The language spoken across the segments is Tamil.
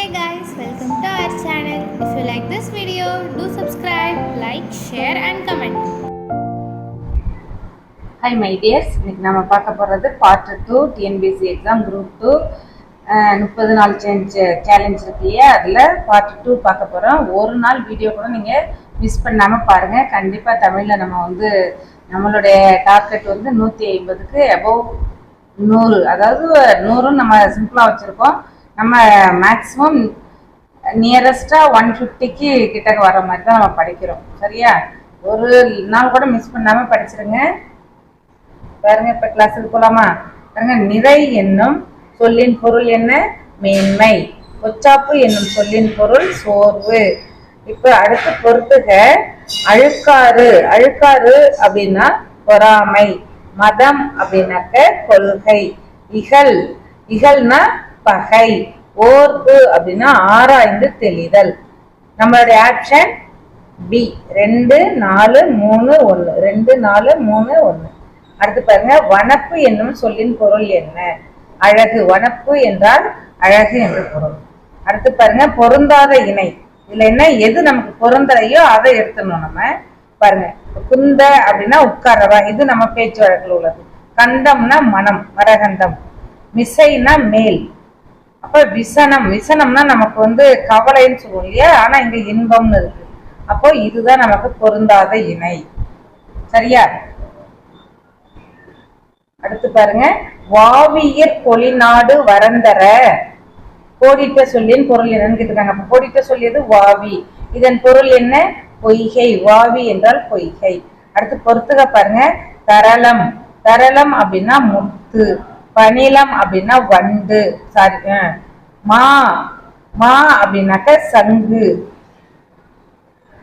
Hey guys welcome to our channel if you like this video do subscribe like share and comment hi my dears இன்னைக்கு நம்ம பார்க்க போகிறது part two TNPSC exam group two முப்பது நாள் சேஞ்ச் சேலஞ்ச் இருக்கு இல்லையா? அதில் பார்ட் டூ பார்க்க போகிறோம் ஒரு நாள் வீடியோ கூட நீங்கள் மிஸ் பண்ணாமல் பாருங்கள் கண்டிப்பாக தமிழில் நம்ம வந்து நம்மளுடைய டார்கெட் வந்து நூற்றி ஐம்பதுக்கு எபோவ் நூறு. அதாவது நூறுன்னு நம்ம சிம்பிளாக வச்சுருக்கோம். நம்ம மேக்ஸிமம் நியரஸ்ட்டாக ஒன் ஃபிஃப்டிக்கு கிட்டக்க வர மாதிரி தான் நம்ம படிக்கிறோம். சரியா? ஒரு நாள் கூட மிஸ் பண்ணாமல் படிச்சிருங்க. பாருங்க இப்போ கிளாஸுக்கு போகலாமா பாருங்க நிறை என்னும் சொல்லின் பொருள் என்ன? மேன்மை. ஒச்சாப்பு என்னும் சொல்லின் பொருள் சோர்வு. இப்ப அடுத்து பொறுத்துக. அழுக்காறு. அழுக்காறு அப்படின்னா பொறாமை. மதம் அப்படின்னாக்க கொள்கை. இகல் இகல்னா பகை ஓர்ப்பு அப்படின்னா ஆராய்ந்து தெளிதல். நம்மளுடைய ஆப்ஷன் பி ரெண்டு நாலு மூணு ஒன்று ரெண்டு நாலு மூணு ஒன்று அடுத்து பாருங்க வனப்பு என்னும் சொல்லின் பொருள் என்ன? அழகு. வனப்பு என்றால் அழகு என்று பொருள். அடுத்து பாருங்க பொருந்தாத இணை. இதுல என்ன? எது நமக்கு பொருந்தலையோ அதை எடுத்துணும் நம்ம. பாருங்க குந்த அப்படின்னா உட்காரவா? இது நம்ம பேச்சு வழக்கில் உள்ளது. கந்தம்னா மனம் மரகந்தம். மிசைனா மேல். அப்ப விசனம் விசனம்னா நமக்கு வந்து கவலைன்னு சொல்லுவோம் இல்லையா? ஆனா இங்க இன்பம்னு இருக்கு. அப்போ இதுதான் நமக்கு பொருந்தாத இணை. சரியா? அடுத்து பாருங்க. வாவியர் கொளிநாடு வரந்தர கோடிட்ட சொல்லின் பொருள் என்னன்னு கேட்டுருக்காங்க. அப்ப கோடிட்ட சொல்லியது வாவி இதன் பொருள் என்ன? பொய்கை. வாவி என்றால் பொய்கை. அடுத்து பொறுத்துக பாருங்க. தரளம் தரளம் அப்படின்னா முத்து. பணிலம் அப்படின்னா வண்டு சாரி மா மா அப்படின்னாக்க சங்கு.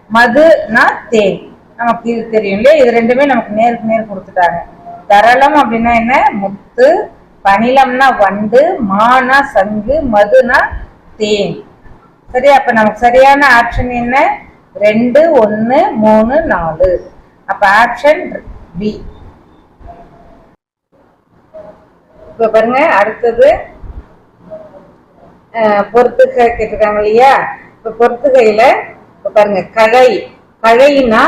மதுனா தேன். நமக்கு இது தெரியும் இல்லையா? இது ரெண்டுமே நமக்கு நேருக்கு நேர் கொடுத்துட்டாங்க. தரளம் அப்படின்னா என்ன? முத்து. பனிலம்னா வண்டு மானா சங்கு மதுனா தேன். சரி அப்ப நமக்கு சரியான ஆப்ஷன் என்ன? ரெண்டு ஒன்னு மூணு நாலு. அப்ப ஆப்ஷன் பி இப்போ பாருங்க அடுத்தது அஹ், கேட்டிருக்காங்க இல்லையா? இப்போ பொறுத்துக்கையில் இப்போ பாருங்க கழை. கழைனா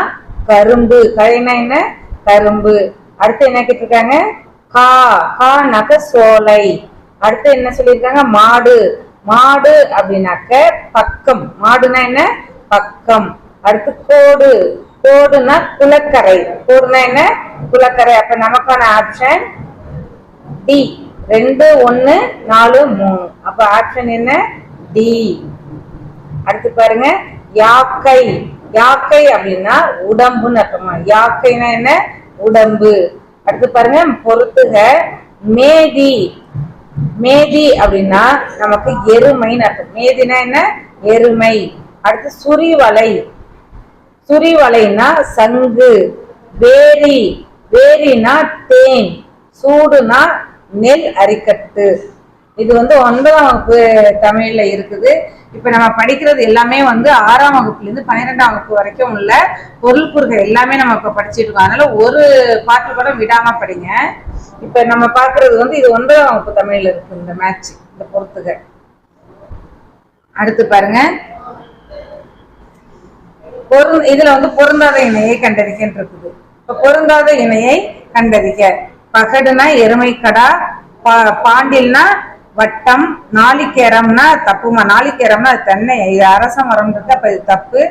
கரும்பு. கழைனா என்ன? கரும்பு. அடுத்து என்ன கேட்டிருக்காங்க? கா. கானாக்க சோலை. அடுத்து என்ன சொல்லியிருக்காங்க? மாடு. மாடு அப்படின்னாக்க பக்கம். மாடுனா என்ன? பக்கம். அடுத்து கோடு. கோடுனா குளக்கரை. கோடுனா என்ன? குளக்கரை. அப்ப நமக்கான ஆப்ஷன் டி ரெண்டு ஒன்னு நாலு மூணு. அப்ப ஆப்ஷன் என்ன? டி அடுத்து பாருங்க. யாக்கை. யாக்கை அப்படின்னா உடம்புன்னு அர்த்தமா. யாக்கைனா என்ன? உடம்பு. அடுத்து பாருங்க. பொறுத்துக. மேதி. மேதி அப்படின்னா நமக்கு எருமைன்னு அர்த்தம். மேதினா என்ன? எருமை. அடுத்து சுரிவலை. சுரிவலைனா சங்கு. வேரி. வேரினா தேன். சூடுனா நெல் அரிக்கட்டு. இது வந்து ஒன்பதாம் வகுப்பு தமிழ்ல இருக்குது. இப்ப நம்ம படிக்கிறது எல்லாமே வந்து ஆறாம் வகுப்புல இருந்து பன்னிரெண்டாம் வகுப்பு வரைக்கும் உள்ள பொருள் கூறுகள் எல்லாமே நம்ம இப்ப படிச்சிட்டு இருக்கோம். அதனால ஒரு பாட்டு கூட விடாம படிங்க. இப்ப நம்ம பாக்குறது வந்து இது ஒன்பதாம் வகுப்பு தமிழ்ல இருக்கு இந்த மேட்ச் இந்த பொறுத்துக அடுத்து பாருங்க. பொரு இதுல வந்து பொருந்தாத இணையை கண்டறிக்கன்னு இருக்குது இப்ப பொருந்தாத இணையை கண்டறிக்க பகடுனா எருமைக்கடா பா பாண்டில்னா வட்டம் நாளிக்கேரம்னா தப்புமா? நாளிக்கேரம்னா அது தென்னை. இது அரச மரம் இருக்கு அப்ப இது தப்பு.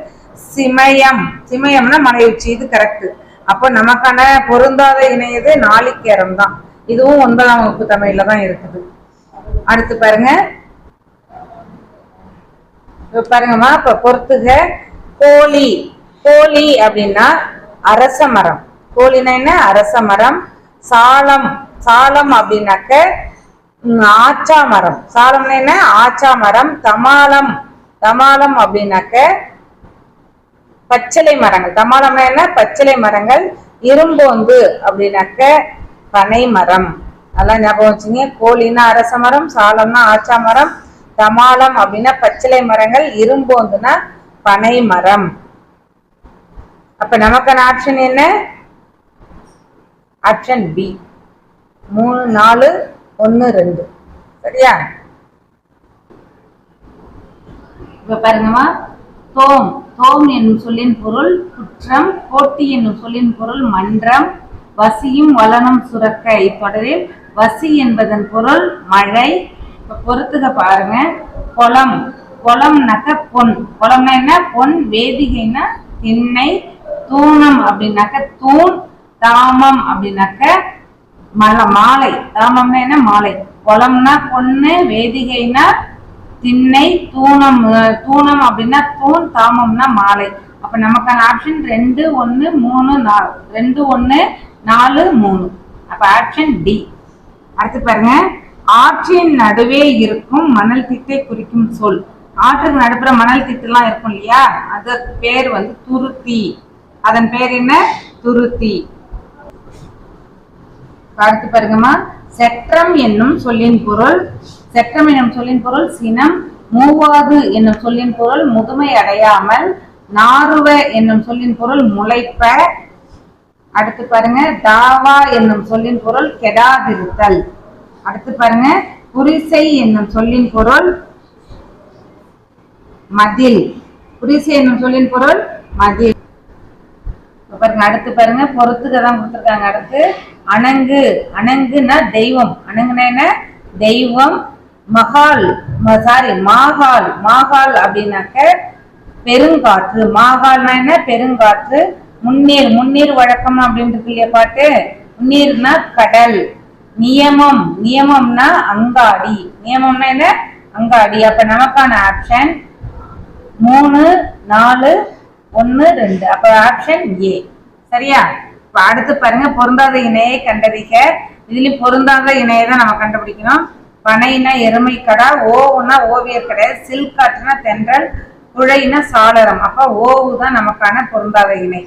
சிமயம். சிமயம்னா மலை உச்சி இது கரெக்ட் அப்போ நமக்கான பொருந்தாத இணையது நாளிக்கேரம் தான். இதுவும் ஒன்பதாம் வகுப்பு தமிழ்ல தான் இருக்குது. அடுத்து பாருங்க. பாருங்கம்மா இப்ப பொறுத்துக. கோழி. கோழி அப்படின்னா அரச மரம். கோழினா என்ன? அரச மரம். சாலம் சாலம் அப்படின்னாக்க ஆச்சா மரம் சாலம்னா என்ன? ஆச்சா மரம் தமாலம். தமாலம் அப்படின்னாக்க பச்சிலை மரங்கள். தமாலம்னா என்ன? பச்சிலை மரங்கள். இரும்போந்து அப்படின்னாக்க பனை மரம். அதெல்லாம் ஞாபகம் வச்சுங்க. கோழின்னா அரச மரம் சாலம்னா ஆச்சா மரம். தமாலம் அப்படின்னா பச்சிலை மரங்கள் இரும்போந்துனா பனை மரம். அப்ப நமக்கான ஆப்ஷன் என்ன? ஆப்ஷன் பி மூணு நாலு ஒன்று ரெண்டு. சரியா? இப்போ பாருங்கம்மா. தோம். தோம் என்னும் சொல்லின் பொருள் குற்றம் போட்டி என்னும் சொல்லின் பொருள் மன்றம் வசியும் வளனும் சுரக்க. இத்தொடரில் வசி என்பதன் பொருள் மழை. இப்போ பொறுத்துக பாருங்க. குளம். குளம்னாக்க பொன். குளம்னா என்ன? பொன். வேதிகைன்னா திண்ணை. தூணம். அப்படின்னாக்க தூண். தாமம் அப்படின்னாக்க மல மாலை. தாமம்னா என்ன? மாலை. குளம்னா பொண்ணு வேதிகைனா திண்ணை தூணம் தூணம் அப்படின்னா தூண் தாமம்னா மாலை. அப்ப நமக்கான ஆப்ஷன் ரெண்டு ஒன்னு மூணு நாலு ரெண்டு ஒன்னு நாலு மூணு. அப்ப ஆப்ஷன் டி அடுத்து பாருங்க. ஆற்றின் நடுவே இருக்கும் மணல் திட்டை குறிக்கும் சொல். ஆற்றுக்கு நடுப்புற மணல் திட்டுலாம் இருக்கும் இல்லையா? அது பேர் வந்து துருத்தி. அதன் பேர் என்ன? துருத்தி. அடுத்து பாருங்கம்மா. செற்றம் என்னும் சொல்லின் பொருள் செற்றம் என்னும் சொல்லின் பொருள் சினம் மூவாது என்னும் சொல்லின் பொருள் முதுமை அடையாமல் நாறுவ என்னும் சொல்லின் பொருள் முளைப்ப. அடுத்து பாருங்க தாவா என்னும் சொல்லின் பொருள் கெடாதிருத்தல். அடுத்து பாருங்க புரிசை என்னும் சொல்லின் பொருள் மதில். புரிசை என்னும் சொல்லின் பொருள் மதில். பாருங்க அடுத்து பாருங்க பொறுத்துக்க தான் கொடுத்துருக்காங்க அடுத்து. அணங்கு அணங்குனா தெய்வம். அணங்குனா என்ன? தெய்வம் மகால் சாரி மாகால் மாகால் அப்படின்னாக்க பெருங்காற்று. மாகால்னா என்ன? பெருங்காற்று. முன்னீர் முன்னீர் வழக்கம் அப்படின்னு இருக்கு இல்லையா பாட்டு? முன்னீர்னா கடல். நியமம் நியமம்னா அங்காடி. நியமம்னா என்ன? அங்காடி. அப்ப நமக்கான ஆப்ஷன் மூணு நாலு ஒன்னு ரெண்டு. அப்போ ஆப்ஷன் ஏ சரியா? இப்போ அடுத்து பாருங்க பொருந்தாத இணையை கண்டறிக. இதுலயும் பொருந்தாத இணையை தான் நம்ம கண்டுபிடிக்கணும். பனைனா எருமை கடா ஓவுனா ஓவியர் கடை சில்காற்றுனா தென்றல் குழைனா சாளரம். அப்ப ஓவு தான் நமக்கான பொருந்தாத இணை.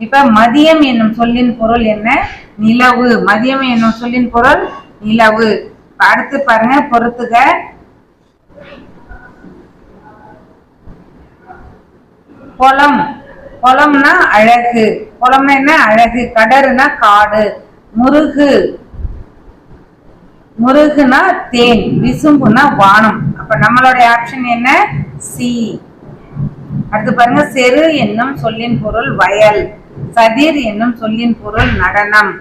இப்ப மதியம் என்னும் சொல்லின் பொருள் என்ன? நிலவு. மதியம் என்னும் சொல்லின் பொருள் நிலவு. அடுத்து பாருங்க பொறுத்துக. குளம் குளம்னா அழகு. குளம்னா என்ன? அழகு. கடறுனா காடு. முருகு. முருகுனா தேன். விசும்புனா வானம். அப்ப நம்மளுடைய ஆப்ஷன் என்ன? சி அடுத்து பாருங்க. செரு என்னும் சொல்லின் பொருள் வயல். சதிர் என்னும் சொல்லின் பொருள் நடனம்.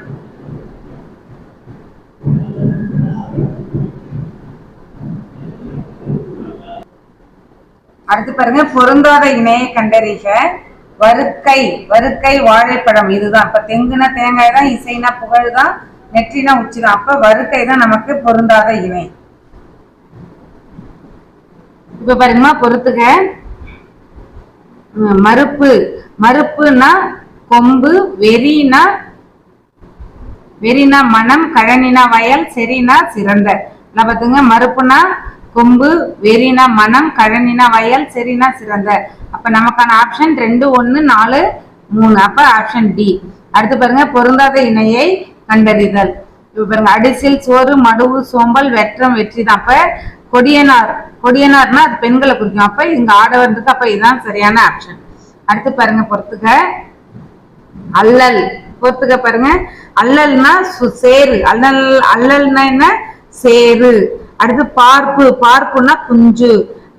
அடுத்து பாருங்க பொருந்தாத இணையை கண்டறிக. வறுக்கை வறுக்கை வாழைப்பழம் இதுதான். இப்ப தெங்குனா தேங்காய் தான் இசைனா புகழ் தான் நெற்றினா உச்சி தான். அப்ப வறுக்கை தான் நமக்கு பொருந்தாத இணை. இப்ப பாருங்கம்மா பொறுத்துக. மறுப்பு. மறுப்புனா கொம்பு வெறினா வெறினா மனம் கழனினா வயல் செரினா சிறந்த. பார்த்துங்க பாத்துங்க மறுப்புனா கொம்பு வெறினா மனம் கழனினா வயல் செரினா சிறந்த. அப்ப நமக்கான ஆப்ஷன் ரெண்டு ஒன்னு நாலு மூணு. அப்ப ஆப்ஷன் டி அடுத்து பாருங்க பொருந்தாத இணையை கண்டறிதல். இப்ப பாருங்க அடிசில் சோறு மடுவு சோம்பல் வெற்றம் வெற்றி தான். அப்ப கொடியனார் கொடியனார்னா அது பெண்களை குறிக்கும். அப்ப இங்க ஆடவர் இருக்கு அப்ப இதுதான் சரியான ஆப்ஷன் அடுத்து பாருங்க பொறுத்துக்க அல்லல். பொறுத்துக்க பாருங்க. அல்லல்னா சு- சேரு அல்லல் அல்லல்னா என்ன? சேரு அடுத்து பார்ப்பு பார்ப்புனா குஞ்சு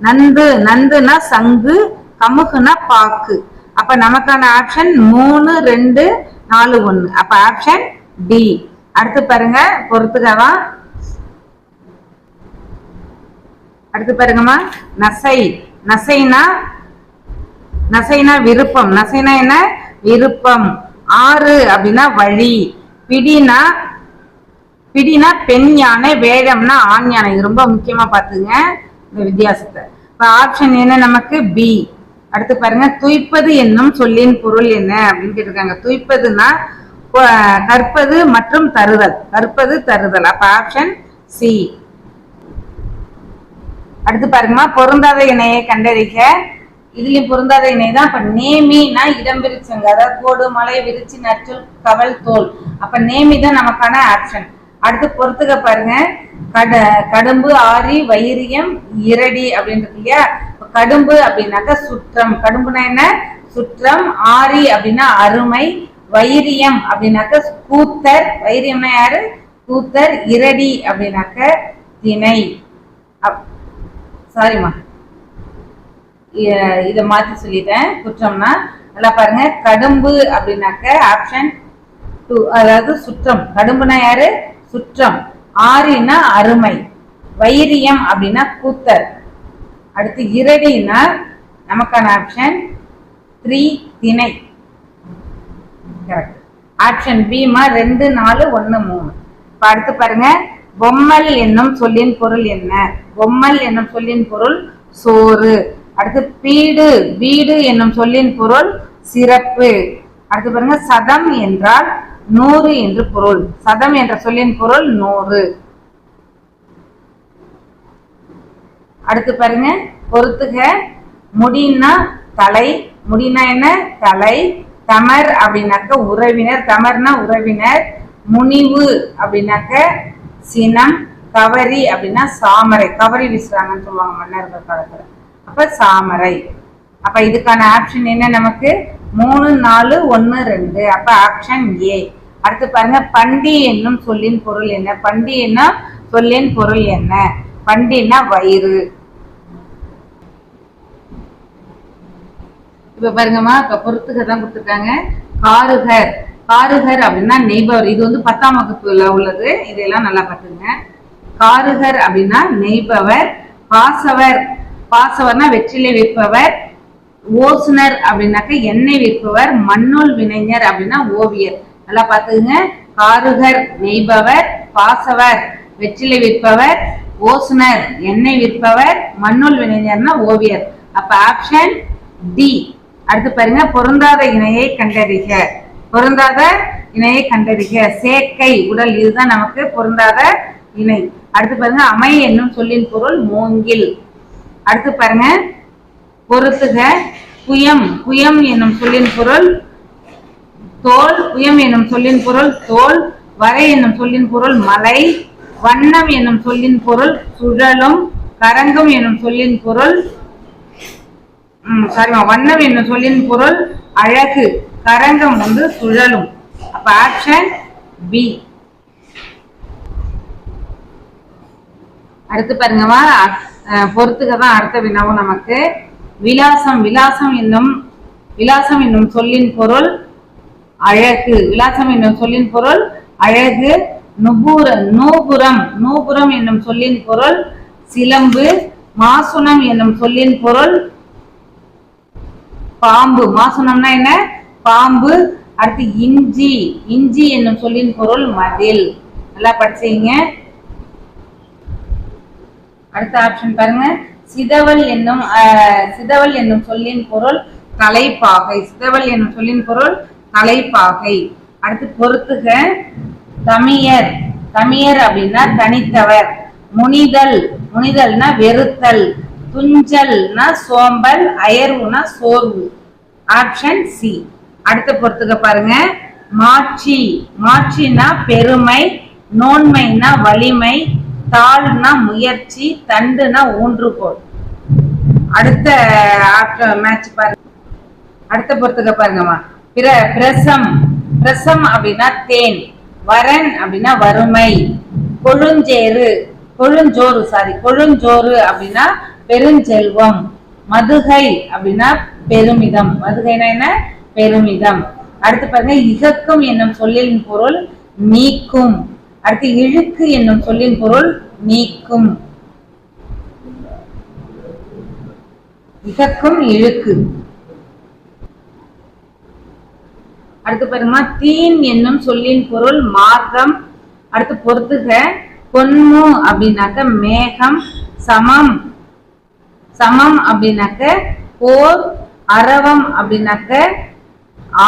நந்து நந்துனா சங்கு கமுகுனா பாக்கு. அப்ப நமக்கான ஆப்ஷன் மூணு ரெண்டு நாலு ஒண்ணு. அப்ப ஆப்ஷன் டி அடுத்து பாருங்க பொறுத்துக்கவா? அடுத்து பாருங்கம்மா நசை. நசைனா நசைனா விருப்பம். நசைனா என்ன? விருப்பம். ஆறு அப்படின்னா வழி. பிடினா பிடினா பெண் யானை வேடம்னா ஆண் யானை. இது ரொம்ப முக்கியமா பாத்துங்க இந்த வித்தியாசத்தை. இப்போ ஆப்ஷன் என்ன நமக்கு? பி அடுத்து பாருங்க துய்ப்பது என்னும் சொல்லின் பொருள் என்ன அப்படின்னு கேட்டிருக்காங்க. துய்ப்பதுன்னா கற்பது மற்றும் தருதல். கற்பது தருதல். அப்ப ஆப்ஷன் சி அடுத்து பாருங்கம்மா பொருந்தாத இணையை கண்டறிக்க இதுலயும் பொருந்தாத இணை தான். இப்ப நேமினா இடம் விரிச்சங்க அதாவது கோடு மலை விரிச்சு நச்சுல் கவல் தோல். அப்ப நேமி தான் நமக்கான ஆப்ஷன் அடுத்து பொறுத்துக்க பாருங்க. கட கடும்பு ஆரி வைரியம் இரடி அப்படின்றது இல்லையா? கடும்பு அப்படின்னாக்கா சுற்றம். கடும்புனா என்ன? சுற்றம். ஆரி அப்படின்னா அருமை. வைரியம் அப்படின்னாக்க கூத்தர். வைரியம்னா யாரு? கூத்தர் இரடி அப்படின்னாக்க திணை. அப்- சாரிம்மா இதை மாத்தி சொல்லிட்டேன். குற்றம்னா நல்லா பாருங்க. கடும்பு அப்படின்னாக்க ஆப்ஷன் டூ அதாவது சுற்றம். கடும்புனா யாரு? சுற்றம் ஆரினா அருமை. வைரியம் அப்படின்னா கூத்தர் அடுத்து இரடினா நமக்கான ஆப்ஷன் த்ரீ திணை. கரெக்ட் ஆப்ஷன் பிமா ரெண்டு நாலு ஒன்று மூணு. இப்போ அடுத்து பாருங்க. பொம்மல் என்னும் சொல்லின் பொருள் என்ன? பொம்மல் என்னும் சொல்லின் பொருள் சோறு. அடுத்து பீடு. வீடு என்னும் சொல்லின் பொருள் சிறப்பு. அடுத்து பாருங்க. சதம் என்றால் நூறு என்று பொருள். சதம் என்ற சொல்லின் பொருள் நூறு. அடுத்து பாருங்க. பொறுத்துக. முடின்னா தலை. முடினா என்ன? தலை. தமர் அப்படின்னாக்க உறவினர். தமர்னா உறவினர். முனிவு அப்படின்னாக்க சினம். கவரி அப்படின்னா சாமரை. கவரி வீசுறாங்கன்னு சொல்லுவாங்க மன்னர்கள் காலத்துல. அப்ப சாமரை. அப்ப இதுக்கான ஆப்ஷன் என்ன நமக்கு? மூணு நாலு ஒன்னு ரெண்டு. அப்ப ஆப்ஷன் ஏ அடுத்து பாருங்க பண்டி என்னும் சொல்லின் பொருள் என்ன? பண்டி சொல்லின் பொருள் என்ன? பண்டினா வயிறு. இப்ப பாருங்கம்மா இப்ப பொறுத்துக தான் கொடுத்துருக்காங்க. காருகர். காருகர் அப்படின்னா நெய்பவர் இது வந்து பத்தாம் வகுப்புல உள்ளது. இதெல்லாம் நல்லா பார்த்துங்க. காருகர் அப்படின்னா நெய்பவர் பாசவர். பாசவர்னா வெற்றிலை விற்பவர். ஓசுனர் அப்படின்னாக்க எண்ணெய் விற்பவர். மண்ணுள் வினைஞர் அப்படின்னா ஓவியர். நல்லா பார்த்துக்குங்க. காருகர் நெய்பவர் பாசவர் வெற்றிலை விற்பவர் ஓசுனர் எண்ணெய் விற்பவர் மண்ணுள் வினைஞர்னா ஓவியர். அப்ப ஆப்ஷன் டி அடுத்து பாருங்க பொருந்தாத இணையை கண்டறிக. பொருந்தாத இணையை கண்டறிக. சேர்க்கை உடல் இதுதான் நமக்கு பொருந்தாத இணை. அடுத்து பாருங்க அமை என்னும் சொல்லின் பொருள் மூங்கில். அடுத்து பாருங்க பொருத்துக. புயம் புயம் என்னும் சொல்லின் பொருள் தோல் உயம் என்னும் சொல்லின் பொருள் தோல் வரை என்னும் சொல்லின் பொருள் மலை வண்ணம் என்னும் சொல்லின் பொருள் சுழலும் கரங்கம் என்னும் சொல்லின் பொருள் சாரிமா வண்ணம் என்னும் சொல்லின் பொருள் அழகு கரங்கம் வந்து சுழலும். அப்ப ஆப்ஷன் பி அடுத்து பாருங்கம்மா அஹ், பொறுத்துக்க தான் அடுத்த வினாவும் நமக்கு. விலாசம் விலாசம் என்னும் விலாசம் என்னும் சொல்லின் பொருள் அழகு. விலாசம் என்னும் சொல்லின் பொருள் அழகு. நுபுர நூபுரம். நூபுரம் என்னும் சொல்லின் பொருள் சிலம்பு. மாசுனம் என்னும் சொல்லின் பொருள் பாம்பு. மாசுனம்னா என்ன? பாம்பு. அடுத்து இஞ்சி. இஞ்சி என்னும் சொல்லின் பொருள் மதில். நல்லா படிச்சீங்க. அடுத்த ஆப்ஷன் பாருங்க. சிதவல் என்னும் அஹ், சிதவல் என்னும் சொல்லின் பொருள் தலைப்பாகை சிதவல் என்னும் சொல்லின் பொருள் கலைப்பாகை அடுத்து பொறுத்துக. தமியர். தமியர் அப்படின்னா தனித்தவர். முனிதல். முனிதல்னா வெறுத்தல். துஞ்சல்னா சோம்பல். அயர்வுனா சோர்வு. ஆப்ஷன் சி அடுத்த பொறுத்துக்க பாருங்க. மாட்சி. மாட்சினா பெருமை. நோன்மைனா வலிமை. தாள்னா முயற்சி. தண்டுனா ஊன்றுகோல். அடுத்த மேட்ச் பாருங்க. அடுத்த பொறுத்துக்க பாருங்கம்மா. பிர பிரசம். பிரசம் அப்படின்னா தேன். வரன் அப்படின்னா வறுமை. கொழுஞ்சேறு கொழுஞ்சோறு சாரி கொழுஞ்சோறு அப்படின்னா பெருஞ்செல்வம். மதுகை அப்படின்னா பெருமிதம். மதுகைனா என்ன? பெருமிதம். அடுத்து பாருங்க இகக்கும் என்னும் சொல்லின் பொருள் நீக்கும். அடுத்து இழுக்கு என்னும் சொல்லின் பொருள் நீக்கும். இகக்கும் இழுக்கு. அடுத்து பாருங்கம்மா தீன் என்னும் சொல்லின் பொருள் மார்க்கம். அடுத்து பொறுத்துக பொன்மு அப்படின்னாக்க மேகம் சமம். சமம் அப்படின்னாக்க போர் அரவம் அப்படின்னாக்க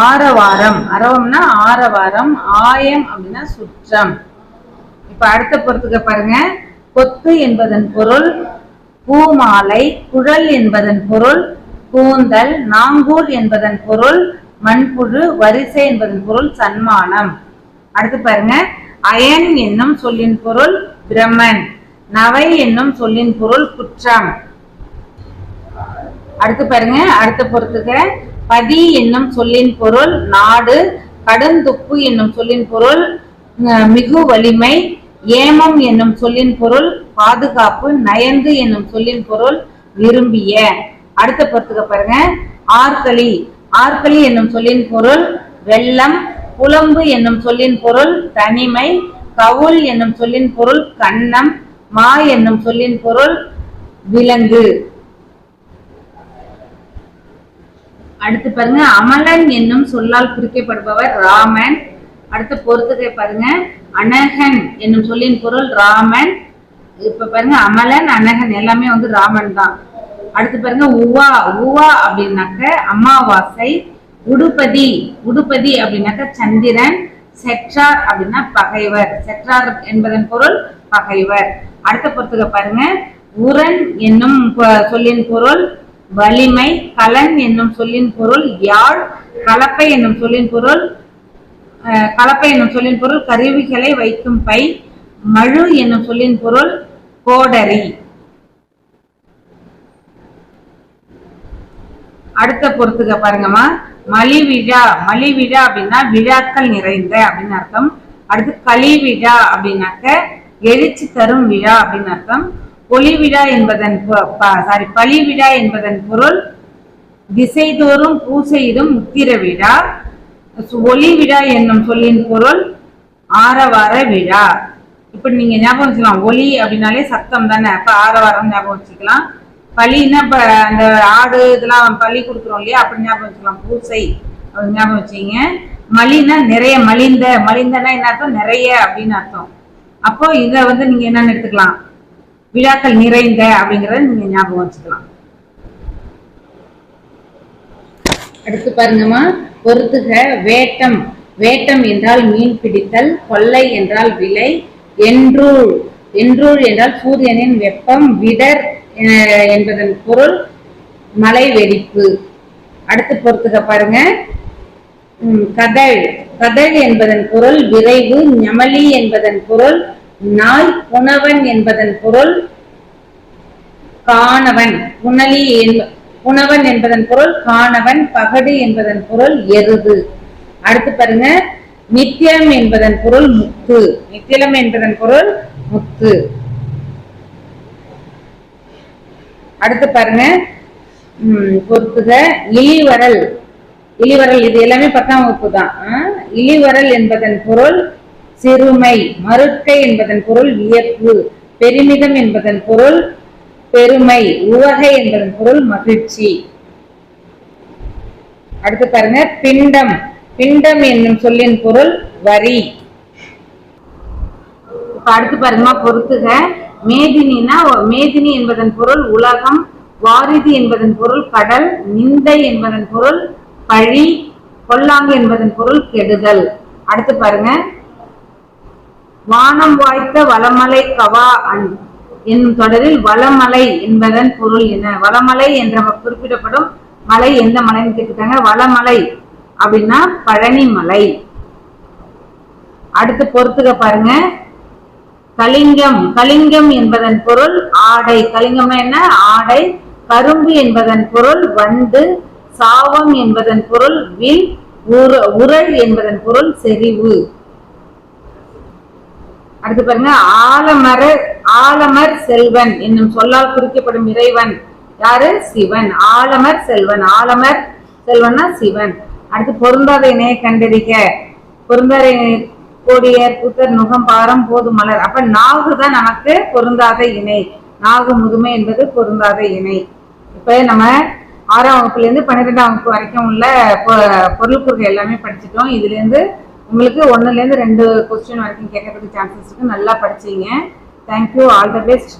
ஆரவாரம். அரவம்னா ஆரவாரம் ஆயம் அப்படின்னா சுற்றம். இப்ப அடுத்த பொறுத்துக்க பாருங்க கொத்து என்பதன் பொருள் பூமாலை குழல் என்பதன் பொருள் கூந்தல் நாங்கூர் என்பதன் பொருள் மண்புழு வரிசை என்பதன் பொருள் சன்மானம். அடுத்து பாருங்க. அயன் என்னும் சொல்லின் பொருள் பிரம்மன். நவை என்னும் சொல்லின் பொருள் குற்றம். அடுத்து பாருங்க. அடுத்த பொறுத்துக்க பதி என்னும் சொல்லின் பொருள் நாடு. கடுந்துப்பு என்னும் சொல்லின் பொருள் அஹ், மிகு வலிமை. ஏமம் என்னும் சொல்லின் பொருள் பாதுகாப்பு. நயந்து என்னும் சொல்லின் பொருள் விரும்பிய. அடுத்த பொறுத்துக்க பாருங்க. ஆர்களி ஆற்களி என்னும் சொல்லின் பொருள் வெள்ளம் புலம்பு என்னும் சொல்லின் பொருள் தனிமை கவுல் என்னும் சொல்லின் பொருள் கன்னம் மா என்னும் சொல்லின் பொருள் விலங்கு. அடுத்து பாருங்க அமலன் என்னும் சொல்லால் குறிக்கப்படுபவர் ராமன். அடுத்து பொறுத்துக்கை பாருங்க அனகன் என்னும் சொல்லின் பொருள் ராமன். இப்ப பாருங்க அமலன் அனகன் எல்லாமே வந்து ராமன் தான். அடுத்து பாருங்க உவா. உவா அப்படின்னாக்க அமாவாசை உடுபதி. உடுபதி அப்படின்னாக்க சந்திரன் செற்றார் அப்படின்னா பகைவர். செற்றார் என்பதன் பொருள் பகைவர். அடுத்த பொறுத்துக்க பாருங்க உரன் என்னும் சொல்லின் பொருள் வலிமை கலன் என்னும் சொல்லின் பொருள் யாழ் கலப்பை என்னும் சொல்லின் பொருள் கலப்பை என்னும் சொல்லின் பொருள் கருவிகளை வைக்கும் பை மழு என்னும் சொல்லின் பொருள் கோடரி. அடுத்த பொறுத்துக்க பாருங்கம்மா. மலி விழா மலி விழா அப்படின்னா விழாக்கள் நிறைந்த அப்படின்னு அர்த்தம். அடுத்து களி விழா அப்படின்னாக்க எழுச்சி தரும் விழா அப்படின்னு அர்த்தம். பொலி விழா என்பதன் சாரி பலி விழா என்பதன் பொருள் திசைதோறும் பூசையிடும் உத்திர விழா. ஒளி விழா என்னும் சொல்லின் பொருள் ஆரவார விழா. இப்படி நீங்க ஞாபகம் வச்சுக்கலாம். ஒலி அப்படின்னாலே சத்தம் தானே. அப்ப ஆரவாரம் ஞாபகம் வச்சுக்கலாம். பலின்னா இப்ப அந்த ஆடு இதெல்லாம் பலி கொடுக்குறோம் இல்லையா அப்படி ஞாபகம் வச்சுக்கலாம். பூசை அப்படி ஞாபகம் வச்சுங்க மலினா நிறைய மலிந்த மலிந்தனா என்ன அர்த்தம்? நிறைய அப்படின்னு அர்த்தம். அப்போ இதை வந்து நீங்க என்னன்னு எடுத்துக்கலாம். விழாக்கள் நிறைந்த அப்படிங்கறத நீங்க ஞாபகம் வச்சுக்கலாம். அடுத்து பாருங்கம்மா. பொறுத்துக வேட்டம். வேட்டம் என்றால் மீன் பிடித்தல் கொள்ளை என்றால் விலை என்றூழ். என்றூழ் என்றால் சூரியனின் வெப்பம் விடர் என்பதன் பொருள் மலை வெடிப்பு. அடுத்து பொறுத்துக்க பாருங்க. கதழ். கதழ் என்பதன் பொருள் விரைவு ஞமலி என்பதன் பொருள் நாய் புனவன் என்பதன் பொருள் காணவன். புனலி புனவன் என்பதன் பொருள் காணவன். பகடு என்பதன் பொருள் எருது. அடுத்து பாருங்க. நித்தியம் என்பதன் பொருள் முத்து. நித்தியம் என்பதன் பொருள் முத்து. அடுத்து பாருங்க. ம், பொறுத்துக இழிவரல் இழிவரல் இது எல்லாமே பத்தாம் வகுப்பு தான். இழிவரல் என்பதன் பொருள் சிறுமை மறுக்கை என்பதன் பொருள் வியப்பு பெருமிதம் என்பதன் பொருள் பெருமை உவகை என்பதன் பொருள் மகிழ்ச்சி. அடுத்து பாருங்க பிண்டம். பிண்டம் என்னும் சொல்லின் பொருள் வரி. இப்ப அடுத்து பாருங்கம்மா பொறுத்துக. மேதினினா மேதினி என்பதன் பொருள் உலகம் வாரிதி என்பதன் பொருள் கடல் நிந்தை என்பதன் பொருள் பழி கொல்லாங்கு என்பதன் பொருள் கெடுதல். அடுத்து பாருங்க. வானம் வாய்த்த வளமலை கவா அன் என்னும் தொடரில் வளமலை என்பதன் பொருள் என்ன? வளமலை என்ற குறிப்பிடப்படும் மலை எந்த மலைன்னு கேட்டுட்டாங்க? வளமலை அப்படின்னா பழனி மலை அடுத்து பொறுத்துக்க பாருங்க. கலிங்கம். கலிங்கம் என்பதன் பொருள் ஆடை. கலிங்கம் என்ன? ஆடை. கரும்பு என்பதன் பொருள் வண்டு. சாவம் என்பதன் பொருள் வில். உர- உரல் என்பதன் பொருள் செறிவு. அடுத்து பாருங்க. ஆலமர ஆலமர் செல்வன் என்னும் சொல்லால் குறிக்கப்படும் இறைவன் யாரு? சிவன். ஆலமர் செல்வன். ஆலமர் செல்வன்னா சிவன். அடுத்து பொருந்தாத இணையை கண்டறிக. பொருந்தாத கோடியர் புத்தர் நுகம் பாரம் போது மலர். அப்ப நாகு தான் நமக்கு பொருந்தாத இணை. நாகு முதுமை என்பது பொருந்தாத இணை. இப்ப நம்ம ஆறாம் வகுப்புல இருந்து பன்னிரெண்டாம் வகுப்பு வரைக்கும் உள்ள பொருள் குறுக்கு எல்லாமே படிச்சிட்டோம். இதுல இருந்து உங்களுக்கு ஒண்ணுல இருந்து ரெண்டு கொஸ்டின் வரைக்கும் கேட்கறதுக்கு சான்சஸ் இருக்கு. நல்லா படிச்சீங்க. Thank you all the best